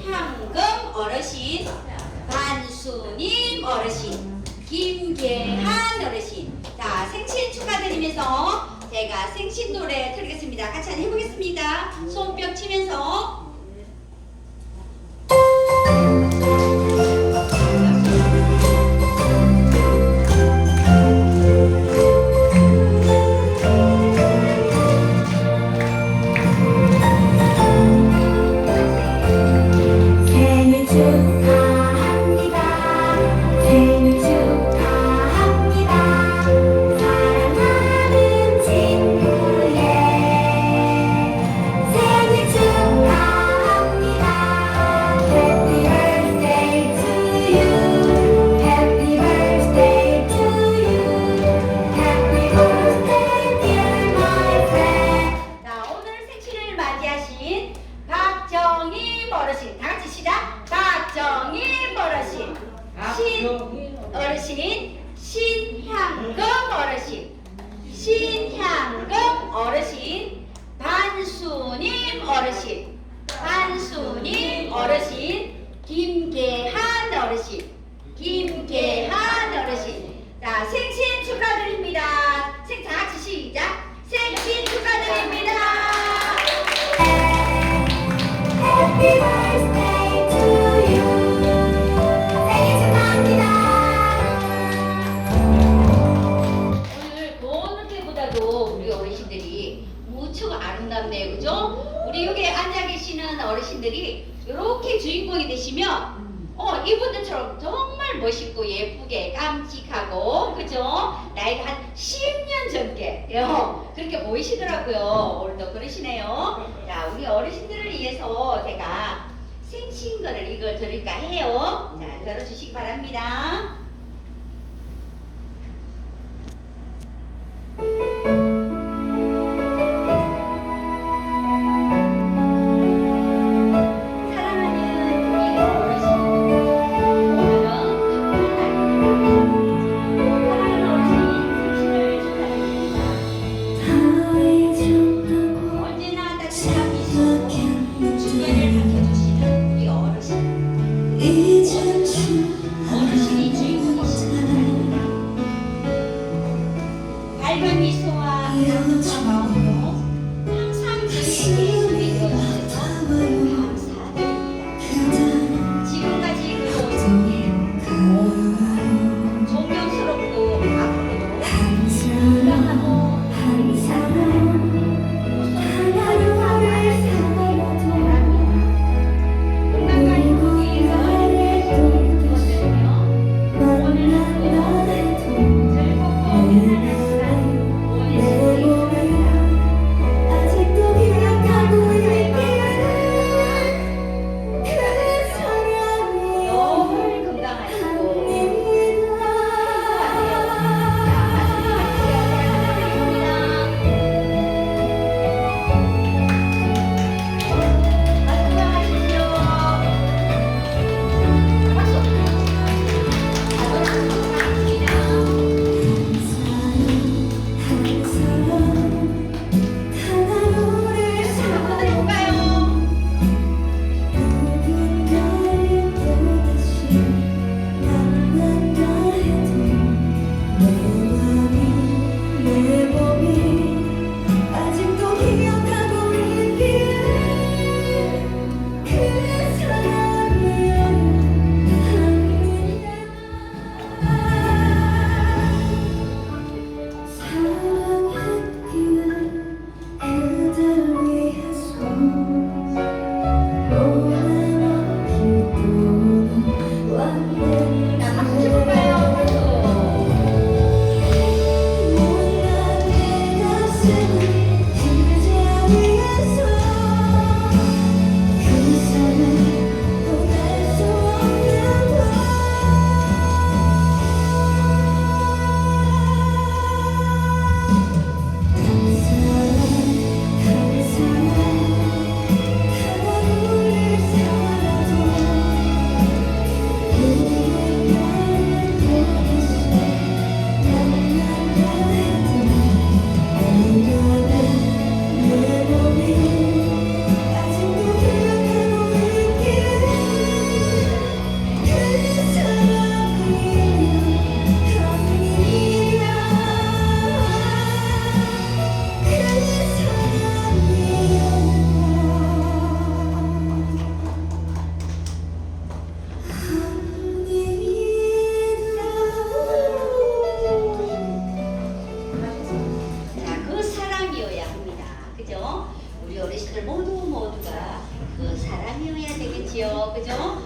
신향금 어르신, 반수님 어르신, 김계한 어르신. 자, 생신 축하드리면서 제가 생신 노래 드리겠습니다. 같이 한번 해보겠습니다. 손뼉 치면서. 어르신. 신향금 어르신. 신향금 어르신. 우리 여기 앉아 계시는 어르신들이 이렇게 주인공이 되시면 어, 이분들처럼 정말 멋있고 예쁘게 깜찍하고 그죠? 나이가 한 10년 전께 요 그렇게 보이시더라고요. 오늘도 그러시네요. 자, 우리 어르신들을 위해서 제가 생신거를 이걸 드릴까 해요. 자, 들어주시기 바랍니다. 그죠?